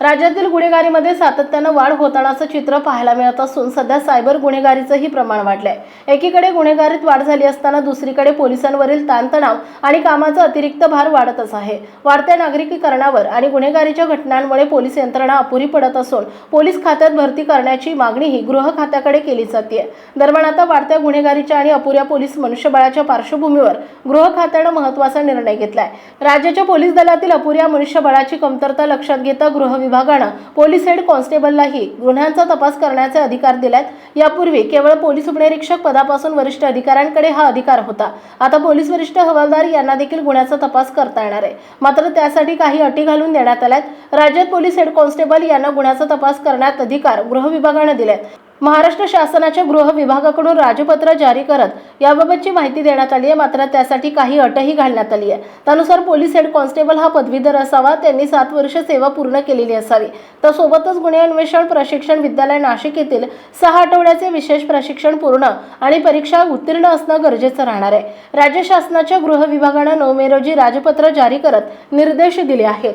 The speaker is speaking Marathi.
राज्यातील गुन्हेगारीमध्ये सातत्यानं वाढ होतानाचं चित्र पाहायला मिळत असून सध्या सायबर गुन्हेगारीचंही प्रमाण वाढलंय. एकीकडे गुन्हेगारीत वाढ झाली असताना दुसरीकडे पोलिसांवरील ताणतणाव आणि कामाचा अतिरिक्त भार वाढतच आहे. वाढत्या नागरिकीकरणावर आणि गुन्हेगारीच्या घटनांमुळे पोलीस यंत्रणा अपुरी पडत असून पोलीस खात्यात भरती करण्याची मागणीही गृह खात्याकडे केली जाते दरम्यान आता वाढत्या गुन्हेगारीच्या आणि अपुऱ्या पोलीस मनुष्यबळाच्या पार्श्वभूमीवर गृह खात्यानं महत्त्वाचा निर्णय घेतलाय. राज्याच्या पोलीस दलातील अपुऱ्या मनुष्यबळाची कमतरता लक्षात घेता गृह विभागानं पोलीस हेड कॉन्स्टेबललाही गुन्ह्यांचा तपास करण्याचे अधिकार दिलेत. यापूर्वी केवळ पोलीस उपनिरीक्षक पदापासून वरिष्ठ अधिकाऱ्यांकडे हा अधिकार होता. आता पोलीस वरिष्ठ हवालदार यांना देखील गुन्ह्याचा तपास करता येणार आहे. मात्र त्यासाठी काही अटी घालून देण्यात आल्यात. राज्यात पोलीस हेड कॉन्स्टेबल यांना गुन्ह्याचा तपास करण्यात अधिकार गृह विभागानं दिलेत. महाराष्ट्र शासनाच्या गृह विभागाकडून राजपत्र जारी करत याबाबतची माहिती देण्यात आली आहे. मात्र त्यासाठी काही अटही घालण्यात आली आहे. त्यानुसार पोलीस हेड कॉन्स्टेबल हा पदवीधर असावा. त्यांनी सात वर्ष सेवा पूर्ण केलेली असावी. तर सोबतच गुन्हे अन्वेषण प्रशिक्षण विद्यालय नाशिक येथील सहा आठवड्याचे विशेष प्रशिक्षण पूर्ण आणि परीक्षा उत्तीर्ण असणं गरजेचं राहणार आहे. राज्य शासनाच्या गृह विभागानं नऊ मे रोजी राजपत्र जारी करत निर्देश दिले आहेत.